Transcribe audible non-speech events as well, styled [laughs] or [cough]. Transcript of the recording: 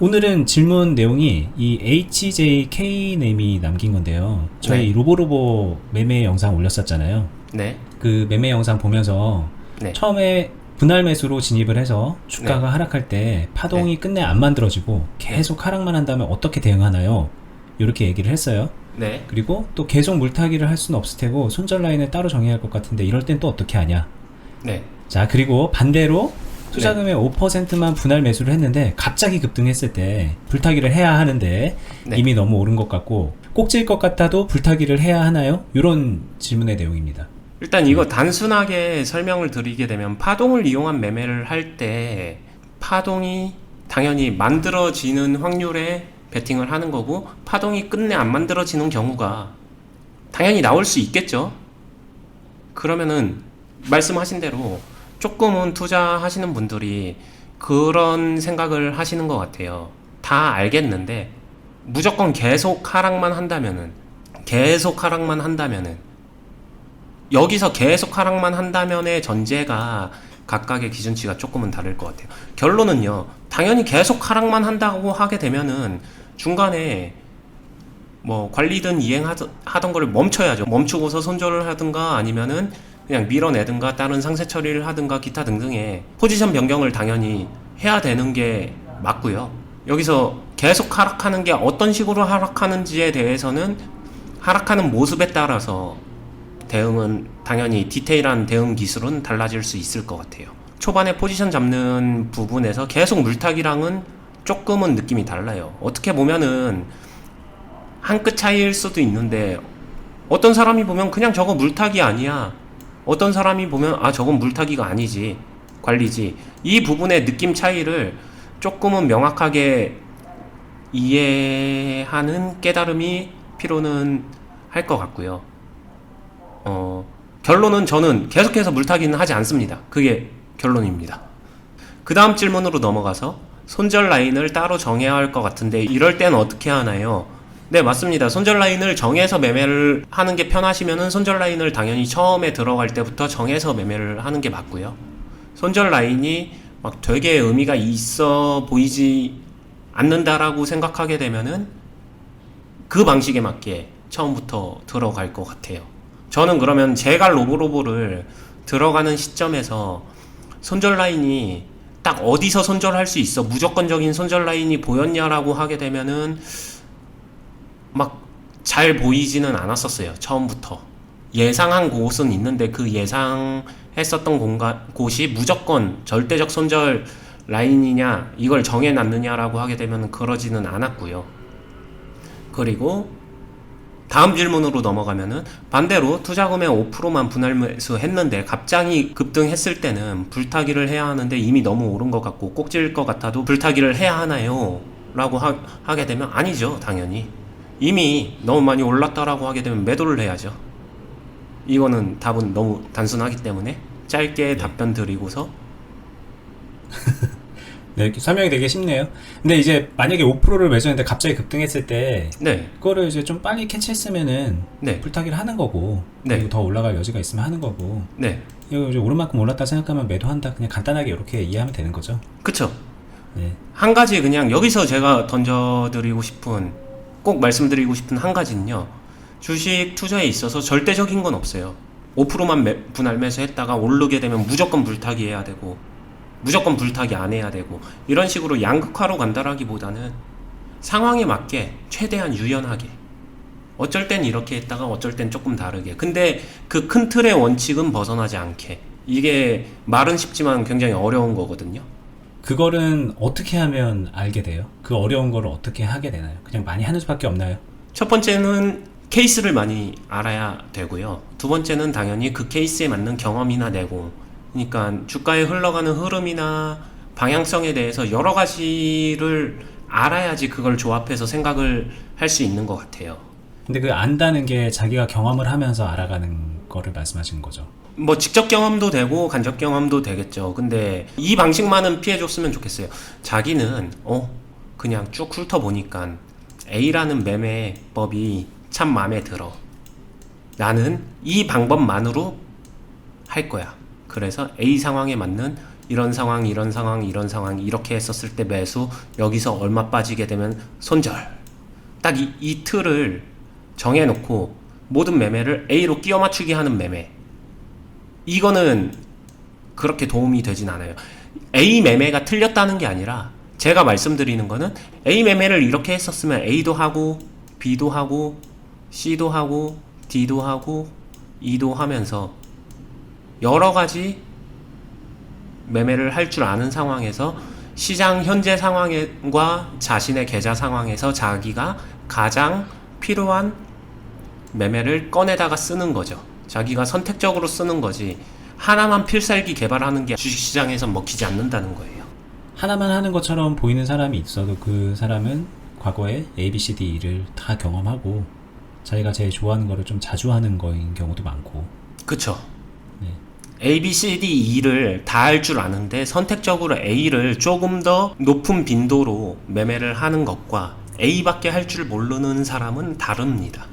오늘은 질문 내용이 이 HJK님이 남긴 건데요. 저희 네. 로보로보 매매 영상 올렸었잖아요. 네. 그 매매 영상 보면서 네. 처음에 분할 매수로 진입을 해서 주가가 하락할 때 파동이 끝내 안 만들어지고 계속 하락만 한다면 어떻게 대응하나요? 이렇게 얘기를 했어요. 네. 그리고 또 계속 물타기를 할 수는 없을 테고 손절 라인을 따로 정해야 할 것 같은데 이럴 땐 또 어떻게 하냐? 네. 자 그리고 반대로 투자금의 5%만 분할 매수를 했는데 갑자기 급등했을 때 불타기를 해야 하는데 네. 이미 너무 오른 것 같고 꼭질 것 같아도 불타기를 해야 하나요? 이런 질문의 내용입니다. 일단 이거 단순하게 설명을 드리게 되면 파동을 이용한 매매를 할 때 파동이 당연히 만들어지는 확률에 베팅을 하는 거고 파동이 끝내 안 만들어지는 경우가 당연히 나올 수 있겠죠. 그러면은 말씀하신 대로 조금은 투자하시는 분들이 그런 생각을 하시는 것 같아요. 다 알겠는데 무조건 계속 하락만 한다면은 계속 하락만 한다면은 여기서 계속 하락만 한다면의 전제가 각각의 기준치가 조금은 다를 것 같아요. 결론은요, 당연히 계속 하락만 한다고 하게 되면은 중간에 뭐 관리든 이행하던 하던 거를 멈춰야죠. 멈추고서 손절을 하든가 아니면은 그냥 밀어내든가 다른 상세 처리를 하든가 기타 등등의 포지션 변경을 당연히 해야 되는 게 맞고요. 여기서 계속 하락하는 게 어떤 식으로 하락하는지에 대해서는 하락하는 모습에 따라서 대응은 당연히 디테일한 대응 기술은 달라질 수 있을 것 같아요. 초반에 포지션 잡는 부분에서 계속 물타기랑은 조금은 느낌이 달라요. 어떻게 보면은 한 끗 차이일 수도 있는데 어떤 사람이 보면 그냥 저거 물타기 아니야. 어떤 사람이 보면 아 저건 물타기가 아니지. 관리지. 이 부분의 느낌 차이를 조금은 명확하게 이해하는 깨달음이 필요는 할 것 같고요. 어, 결론은 저는 계속해서 물타기는 하지 않습니다. 그게 결론입니다. 그 다음 질문으로 넘어가서 손절 라인을 따로 정해야 할 것 같은데 이럴 땐 어떻게 하나요? 네, 맞습니다. 손절 라인을 정해서 매매를 하는 게 편하시면은 손절 라인을 당연히 처음에 들어갈 때부터 정해서 매매를 하는 게 맞고요. 손절 라인이 막 되게 의미가 있어 보이지 않는다라고 생각하게 되면은 그 방식에 맞게 처음부터 들어갈 것 같아요. 저는 그러면 제가 로보로보를 들어가는 시점에서 손절 라인이 딱 어디서 손절할 수 있어 무조건적인 손절 라인이 보였냐라고 하게 되면은 막 잘 보이지는 않았었어요 처음부터. 예상한 곳은 있는데 그 예상했었던 공간 곳이 무조건 절대적 손절 라인이냐 이걸 정해놨느냐라고 하게 되면 그러지는 않았고요. 그리고 다음 질문으로 넘어가면은 반대로 투자금의 5%만 분할 매수 했는데 갑자기 급등했을 때는 불타기를 해야 하는데 이미 너무 오른 것 같고 꼭질 것 같아도 불타기를 해야 하나요? 라고 하, 하게 되면 아니죠 당연히 이미 너무 많이 올랐다라고 하게 되면 매도를 해야죠 이거는 답은 너무 단순하기 때문에 짧게 답변 드리고서 [laughs] 네, 이렇게 설명이 되게 쉽네요. 근데 이제 만약에 5%를 매수했는데 갑자기 급등했을 때 네 그거를 이제 좀 빨리 캐치했으면은 네. 불타기를 하는 거고 네. 그리고 더 올라갈 여지가 있으면 하는 거고 네, 이거 이제 오른 만큼 올랐다 생각하면 매도한다 그냥 간단하게 이렇게 이해하면 되는 거죠. 그쵸 네. 한 가지 그냥 여기서 제가 던져드리고 싶은 꼭 말씀드리고 싶은 한 가지는요. 주식 투자에 있어서 절대적인 건 없어요. 5%만 매, 분할 매수했다가 오르게 되면 무조건 불타기 해야 되고 무조건 불타기 안 해야 되고 이런 식으로 양극화로 간다라기보다는 상황에 맞게 최대한 유연하게. 어쩔 땐 이렇게 했다가 어쩔 땐 조금 다르게. 근데 그 큰 틀의 원칙은 벗어나지 않게. 이게 말은 쉽지만 굉장히 어려운 거거든요 그거는 어떻게 하면 알게 돼요? 그 어려운 거를 어떻게 하게 되나요? 그냥 많이 하는 수밖에 없나요? 첫 번째는 케이스를 많이 알아야 되고요. 두 번째는 당연히 그 케이스에 맞는 경험이나 내고, 그러니까 주가에 흘러가는 흐름이나 방향성에 대해서 여러 가지를 알아야지 그걸 조합해서 생각을 할 수 있는 것 같아요. 근데 그 안다는 게 자기가 경험을 하면서 알아가는 거를 말씀하시는 거죠. 뭐 직접 경험도 되고 간접 경험도 되겠죠. 근데 이 방식만은 피해줬으면 좋겠어요. 자기는 어 그냥 쭉 훑어 보니까 A라는 매매법이 참 마음에 들어. 나는 이 방법만으로 할 거야. 그래서 A 상황에 맞는 이런 상황, 이런 상황, 이런 상황 이렇게 했었을 때 매수 여기서 얼마 빠지게 되면 손절. 딱이이 틀을 정해놓고 모든 매매를 A로 끼워 맞추기 하는 매매. 이거는 그렇게 도움이 되진 않아요. A 매매가 틀렸다는 게 아니라 제가 말씀드리는 거는 A 매매를 이렇게 했었으면 A도 하고 B도 하고 C도 하고 D도 하고 E도 하면서 여러 가지 매매를 할 줄 아는 상황에서 시장 현재 상황과 자신의 계좌 상황에서 자기가 가장 필요한 매매를 꺼내다가 쓰는 거죠. 자기가 선택적으로 쓰는 거지. 하나만 필살기 개발하는 게 주식시장에선 먹히지 않는다는 거예요. 하나만 하는 것처럼 보이는 사람이 있어도 그 사람은 과거에 A, B, C, D를 다 경험하고 자기가 제일 좋아하는 거를 좀 자주 하는 거인 경우도 많고 그쵸? 네. A, B, C, D, E를 다 할 줄 아는데 선택적으로 A를 조금 더 높은 빈도로 매매를 하는 것과 A밖에 할 줄 모르는 사람은 다릅니다.